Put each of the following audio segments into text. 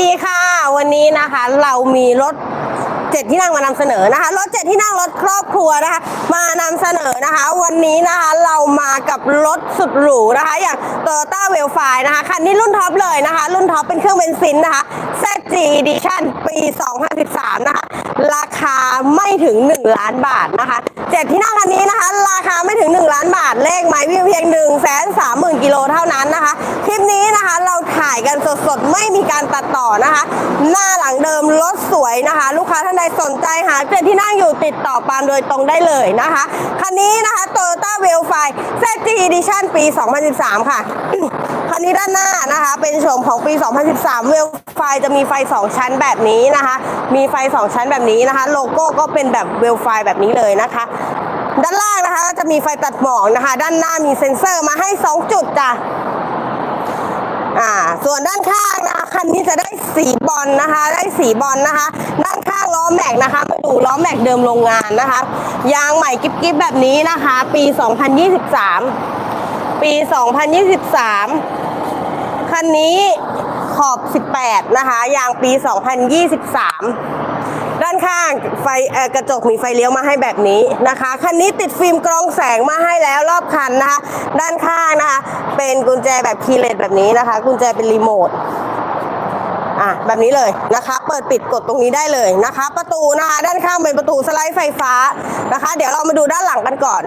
ดีค่ะ วันนี้นะคะเรามีรถ เจ็ดที่นั่งมานำเสนอนะคะ รถเจ็ดที่นั่งรถครอบครัวนะคะ มานำเสนอนะคะ วันนี้นะคะเรามากับรถสุดหรูนะคะ อย่าง Toyota w e l f i นะคะ คันนี้รุ่นท็อปเลยนะคะ รุ่นท็อปเป็นเครื่องเบนซินนะคะ ZG Edition ปี 2013 นะคะ ราคาไม่ถึง 1 ล้านบาทนะคะเจ็ดที่นั่งคันนี้นะคะ ราคาไม่ถึง 1 ล้านบาท เลขหมายวิ่งเพียง 1 3 0 0 0 0กิโลเท่านั้นนะคะ คลิปนี้นะคะเราถ่ายกันสดๆ ไม่มีการตัดต่อนะคะ หน้าหลัง วยนะคะ ลูกค้าท่านใดสนใจหาเจ็ดที่นั่งอยู่ติดต่อปาล์มโดยตรงได้เลยนะคะคันนี้นะคะ Toyota w e l f i ZG Edition ปี 2013 ค่ะคันนี้ด้านหน้านะคะเป็นโฉมของปี 2013 เวลไฟจะมีไฟ 2 ชั้นแบบนี้นะคะ มีไฟ 2 ชั้นแบบนี้นะคะ โลโก้ก็เป็นแบบเวลไฟแบบนี้เลยนะคะด้านล่างนะคะก็จะมีไฟตัดหมอกนะคะ ด้านหน้ามีเซ็นเซอร์มาให้ 2 จุดจ้ะ อ่าส่วนด้านข้างนะคะคันนี้จะได้สีบอลนะคะ ได้สีบอลนะคะ ด้านข้างล้อแม็กนะคะมาดูล้อแม็กเดิมโรงงานนะคะ ยางใหม่กิ๊บๆแบบนี้นะคะ ปี 2023 ปี 2023 คันนี้ขอบ 18 นะคะ ยางปี 2023 ด้านข้างไฟกระจกมีไฟเลี้ยวมาให้แบบนี้นะคะ คันนี้ติดฟิล์มกรองแสงมาให้แล้วรอบคันนะคะ ด้านข้างนะคะ เป็นกุญแจแบบคีย์เลสแบบนี้นะคะ กุญแจเป็นรีโมทอะแบบนี้เลยนะคะ เปิดปิดกดตรงนี้ได้เลยนะคะ ประตูนะคะ ด้านข้างเป็นประตูสไลด์ไฟฟ้านะคะ เดี๋ยวเรามาดูด้านหลังกันก่อน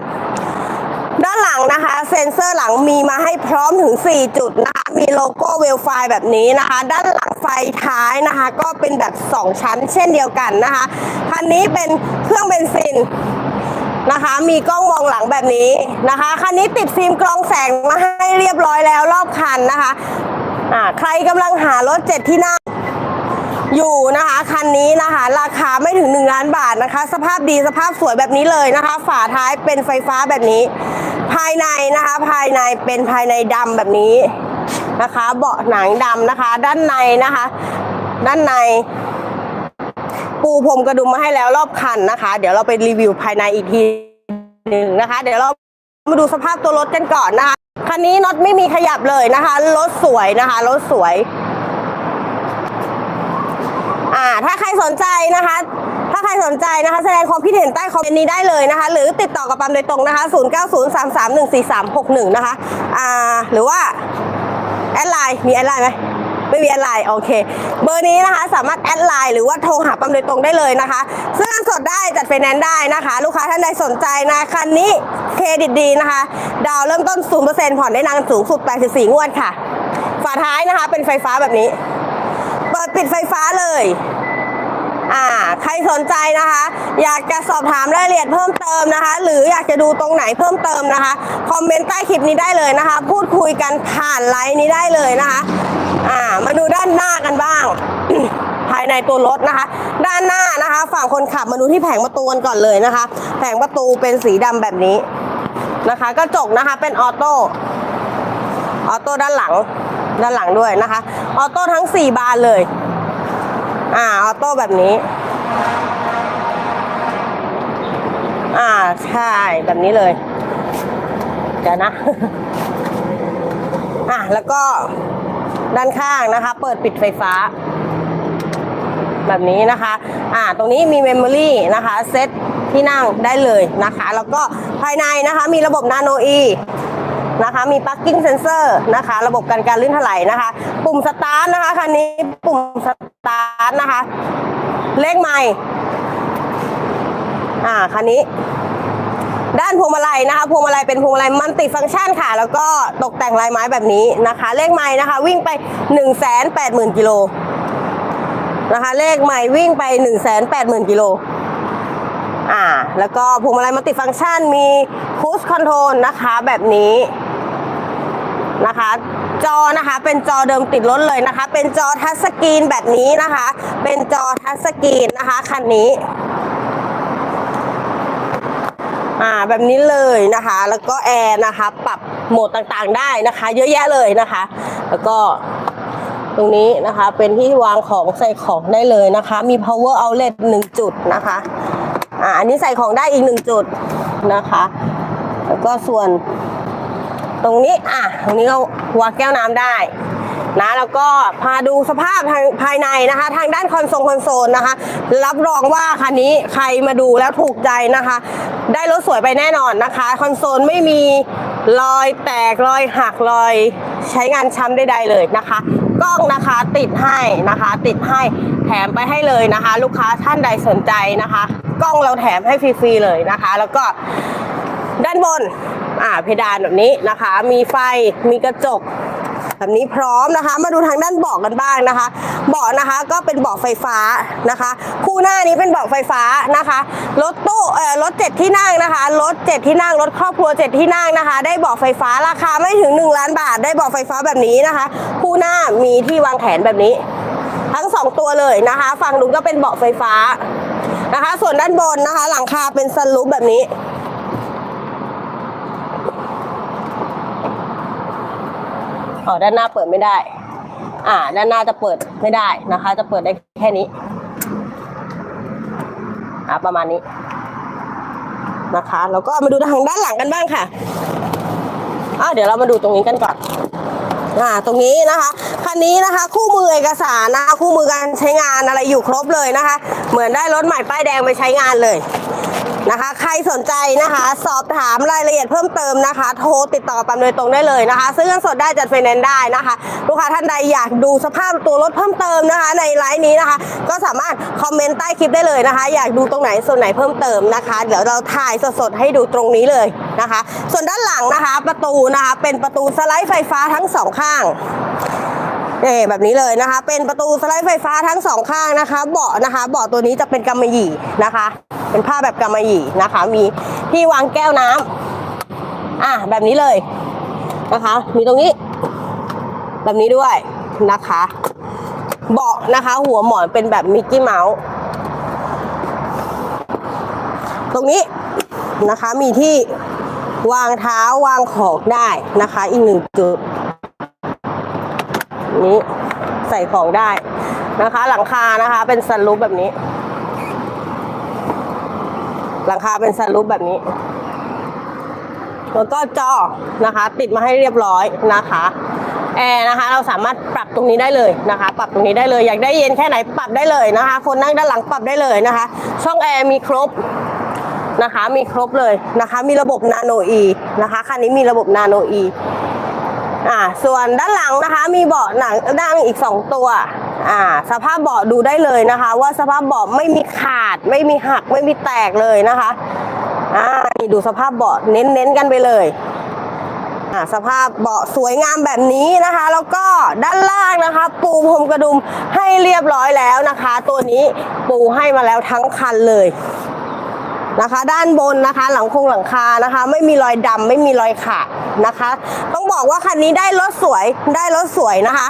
ด้านหลังนะคะ เซ็นเซอร์หลังมีมาให้พร้อมถึง 4 จุดนะคะ มีโลโก้เวลไฟแบบนี้นะคะ ด้านหลังไฟท้ายนะคะ ก็เป็นแบบ 2 ชั้นเช่นเดียวกันนะคะคันนี้เป็นเครื่องเบนซิน นะคะ มีกล้องมองหลังแบบนี้นะคะ คันนี้ติดฟิล์มกรองแสงมาให้เรียบร้อยแล้วรอบคันนะคะอ่าใครกำลังหารถเจ็ดที่นั่งอยู่นะคะคันนี้นะคะ ราคาไม่ถึง 1 ล้านบาทนะคะ สภาพดีสภาพสวยแบบนี้เลยนะคะ ฝาท้ายเป็นไฟฟ้าแบบนี้ ภายในนะคะ ภายในเป็นภายในดำแบบนี้นะคะ เบาะหนังดำนะคะ ด้านในนะคะ ด้านใน ปูพรมกระดุมมาให้แล้วรอบคันนะคะ เดี๋ยวเราไปรีวิวภายในอีกทีหนึ่งนะคะ เดี๋ยวเรามาดูสภาพตัวรถกันก่อนนะคะคันนี้น็อตไม่มีขยับเลยนะคะรถสวยนะคะรถสวยอ่าถ้าใครสนใจนะคะ ถ้าใครสนใจนะคะ แสดงความคิดเห็นใต้คอมเมนต์นี้ได้เลยนะคะ หรือติดต่อกับปั๊มโดยตรงนะคะ 0903314361 นะคะอ่าหรือว่าแอดไลน์มีแอดไลน์ไหม ไม่มีแอดไลน์โอเค เบอร์นี้นะคะสามารถแอดไลน์หรือว่าโทรหาปั๊มโดยตรงได้เลยนะคะซื้อเงินสดได้จัดไฟแนนซ์ได้นะคะ ลูกค้าท่านใดสนใจนะคันนี้เครดิตดีนะคะ ดาวเริ่มต้น 0%ผ่อนได้นานสูงสุด 84 งวดค่ะ ฝาท้ายนะคะเป็นไฟฟ้าแบบนี้ เปิดปิดไฟฟ้าเลย อ่า ใครสนใจนะคะ อยากจะสอบถามรายละเอียดเพิ่มเติมนะคะ หรืออยากจะดูตรงไหนเพิ่มเติมนะคะ คอมเมนต์ใต้คลิปนี้ได้เลยนะคะ พูดคุยกันผ่านไลน์นี้ได้เลยนะคะ อ่ามาดูด้านหน้ากันบ้าง ภายในตัวรถนะคะ ด้านหน้านะคะ ฝั่งคนขับมาดูที่แผงประตูกันก่อนเลยนะคะ แผงประตูเป็นสีดำแบบนี้นะคะกระจกนะคะเป็นออโต้ออโต้ด้านหลังด้านหลังด้วยนะคะออโต้ทั้ง 4 บานเลย อ่าออโต้แบบนี้ อ่าใช่แบบนี้เลยเดี๋ยวนะ อะแล้วก็ ด้านข้างนะคะ เปิดปิดไฟฟ้า แบบนี้นะคะ อ่า ตรงนี้มีเมมโมรี่นะคะ เซตที่นั่งได้เลยนะคะ แล้วก็ภายในนะคะ มีระบบนาโนอีนะคะ มี parking sensor นะคะ ระบบการการลื่นถลายนะคะ ปุ่มสตาร์ทนะคะคันนี้ปุ่มสตาร์ทนะคะ เลขใหม่ อ่า คันนี้ ด้านพวงมาลัยนะคะพวงมาลัยเป็นพวงมาลัยมัลติฟังก์ชันค่ะ แล้วก็ตกแต่งลายไม้แบบนี้นะคะ เลขใหม่นะคะ วิ่งไป 1 8 0 0 0 0กิโลนะคะเลขใหม่วิ่งไป 1 8 0 0 0 0กิโลอ่า แล้วก็พวงมาลัยมัลติฟังก์ชันมีคูสคอนโทรลนะคะแบบนี้นะคะ จอนะคะเป็นจอเดิมติดรถเลยนะคะ เป็นจอทัชสกรีนแบบนี้นะคะ เป็นจอทัชสกรีนนะคะคันนี้ อ่าแบบนี้เลยนะคะ แล้วก็แอร์นะคะ ปรับโหมดต่างๆได้นะคะ เยอะแยะเลยนะคะ แล้วก็ตรงนี้นะคะเป็นที่วางของใส่ของได้เลยนะคะ มี power outlet หนึ่งจุดนะคะอ่าอันนี้ใส่ของได้อีกหนึ่งจุดนะคะ แล้วก็ส่วนตรงนี้อะตรงนี้ก็วางแก้วน้ำได้ นะแล้วก็พาดูสภาพทางภายในนะคะ ทางด้านคอนโซลคอนโซลนะคะ รับรองว่าคันนี้ใครมาดูแล้วถูกใจนะคะ ได้รถสวยไปแน่นอนนะคะ คอนโซลไม่มีรอยแตกรอยหักรอยใช้งานช้ำใดๆเลยนะคะกล้องนะคะติดให้นะคะ ติดให้แถมไปให้เลยนะคะ ลูกค้าท่านใดสนใจนะคะ กล้องเราแถมให้ฟรีๆเลยนะคะ แล้วก็ด้านบนอ่าเพดานแบบนี้นะคะ มีไฟมีกระจก แบบนี้พร้อมนะคะ มาดูทางด้านเบาะกันบ้างนะคะ เบาะนะคะก็เป็นเบาะไฟฟ้านะคะ คู่หน้านี้เป็นเบาะไฟฟ้านะคะรถตู้เอ่อรถเจ็ดที่นั่งนะคะรถเจ็ดที่นั่งรถครอบครัวเจ็ดที่นั่งนะคะ ได้เบาะไฟฟ้าราคาไม่ถึง 1 ล้านบาท ได้เบาะไฟฟ้าแบบนี้นะคะ คู่หน้ามีที่วางแขนแบบนี้ ทั้งสองตัวเลยนะคะฝั่งนู้นก็เป็นเบาะไฟฟ้านะคะ ส่วนด้านบนนะคะ หลังคาเป็นสลูปแบบนี้ อ๋อด้านหน้าเปิดไม่ได้ อ่า ด้านหน้าจะเปิดไม่ได้นะคะ จะเปิดได้แค่นี้อ่าประมาณนี้นะคะ แล้วก็มาดูทางด้านหลังกันบ้างค่ะอ่าเดี๋ยวเรามาดูตรงนี้กันก่อนอ่าตรงนี้นะคะคันนี้นะคะ คู่มือเอกสารนะคะคู่มือการใช้งานอะไรอยู่ครบเลยนะคะ เหมือนได้รถใหม่ป้ายแดงไปใช้งานเลย นะคะ ใครสนใจนะคะ สอบถามรายละเอียดเพิ่มเติมนะคะ โทรติดต่อปั๊มโดยตรงได้เลยนะคะซื้อเงินสดได้จัดไฟแนนซ์ได้นะคะ ลูกค้าท่านใดอยากดูสภาพตัวรถเพิ่มเติมนะคะ ในไลน์นี้นะคะ ก็สามารถคอมเมนต์ใต้คลิปได้เลยนะคะ อยากดูตรงไหนส่วนไหนเพิ่มเติมนะคะ เดี๋ยวเราถ่ายสดๆให้ดูตรงนี้เลยนะคะ ส่วนด้านหลังนะคะ ประตูนะคะเป็นประตูสไลด์ไฟฟ้าทั้งสองข้าง นี่แบบนี้เลยนะคะ เป็นประตูสไลด์ไฟฟ้าทั้งสองข้างนะคะ เบาะนะคะ เบาะตัวนี้จะเป็นกำมะหยี่นะคะ เป็นผ้าแบบกำมะหยี่นะคะ มีที่วางแก้วน้ำอะแบบนี้เลยนะคะ มีตรงนี้ แบบนี้ด้วยนะคะ เบาะนะคะ หัวหมอนเป็นแบบมิกกี้เมาส์ตรงนี้นะคะมีที่วางเท้าวางของได้นะคะ อีกหนึ่งจุด นี้ใส่ของได้นะคะ หลังคานะคะเป็นซันรูปแบบนี้ หลังคาเป็นซันรูปแบบนี้แล้วก็จอนะคะ ติดมาให้เรียบร้อยนะคะแอร์นะคะ เราสามารถปรับตรงนี้ได้เลยนะคะ ปรับตรงนี้ได้เลยอยากได้เย็นแค่ไหนปรับได้เลยนะคะ คนนั่งด้านหลังปรับได้เลยนะคะ ช่องแอร์มีครบนะคะ มีครบเลยนะคะ มีระบบนาโนอีนะคะคันนี้มีระบบนาโนอี อ่าส่วนด้านหลังนะคะมีเบาะหนังนั่งอีก 2 ตัวอ่าสภาพเบาะดูได้เลยนะคะ ว่าสภาพเบาะไม่มีขาด ไม่มีหักไม่มีแตกเลยนะคะอ่านี่ดูสภาพเบาะเน้นๆกันไปเลยอ่าสภาพเบาะสวยงามแบบนี้นะคะ แล้วก็ด้านล่างนะคะ ปูพรมกระดุมให้เรียบร้อยแล้วนะคะ ตัวนี้ปูให้มาแล้วทั้งคันเลย นะคะ ด้านบนนะคะ หลังคงหลังคานะคะ ไม่มีรอยดำไม่มีรอยขาดนะคะ ต้องบอกว่าคันนี้ได้รถสวยได้รถสวยนะคะ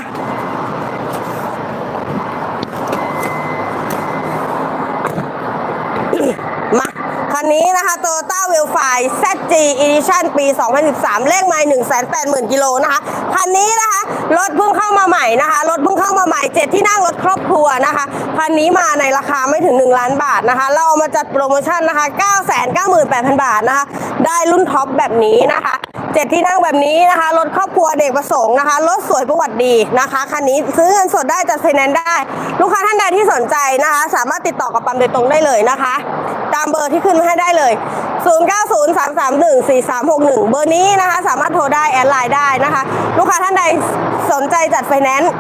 มาคั นี้นะคะ Toyota w e l f i ZG Edition ปี 2013 เลขไมล์180,000 กิโลนะคะ คันนี้นะคะ รถเพิ่งเข้ามาใหม่นะคะ รถเพิ่งเข้ามาใหม่ 7 ที่นั่งรถครอบครัวนะคะ คันนี้มาในราคาไม่ถึง 1 ล้านบาทนะคะ เราเอามาจัดโปรโมชั่นนะคะ 998,000 บาทนะคะ ได้รุ่นท็อปแบบนี้นะคะเจ็ดที่นั่งแบบนี้นะคะ รถครอบครัวเด็กประสงค์นะคะ รถสวยประวัติดีนะคะ คันนี้ซื้อเงินสดได้จัดไฟแนนซ์ได้ ลูกค้าท่านใดที่สนใจนะคะ สามารถติดต่อกับปั๊มโดยตรงได้เลยนะคะตามเบอร์ที่ขึ้นมาให้ได้เลย 0903314361 เบอร์นี้นะคะ สามารถโทรได้แอดไลน์ได้นะคะ ลูกค้าท่านใดสนใจจัดไฟแนนซ์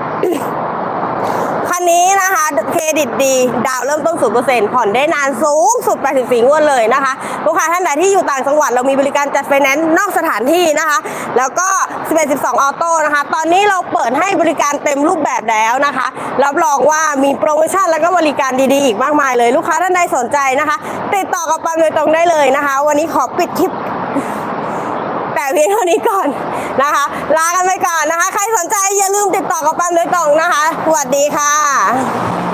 คันนี้นะคะเครดิตดี ดาวเริ่มต้น 0%ผ่อนได้นานสูงสุดไปถึงสีงวดเลยนะคะ ลูกค้าท่านใดที่อยู่ต่างจังหวัดเรามีบริการจัดไฟแนนซ์นอกสถานที่นะคะ แล้วก็ 11 12 ออโต้นะคะ ตอนนี้เราเปิดให้บริการเต็มรูปแบบแล้วนะคะ รับรองว่ามีโปรโมชั่นแล้วก็บริการดีๆ อีกมากมายเลย ลูกค้าท่านใดสนใจนะคะ ติดต่อกับปั๊มโดยตรงได้เลยนะคะ วันนี้ขอปิดคลิป แต่เพียงเท่านี้ก่อนนะคะ ลากันไปก่อนนะคะ ใครสนใจอย่าลืมติดต่อกับปันโดยตรงนะคะ สวัสดีค่ะ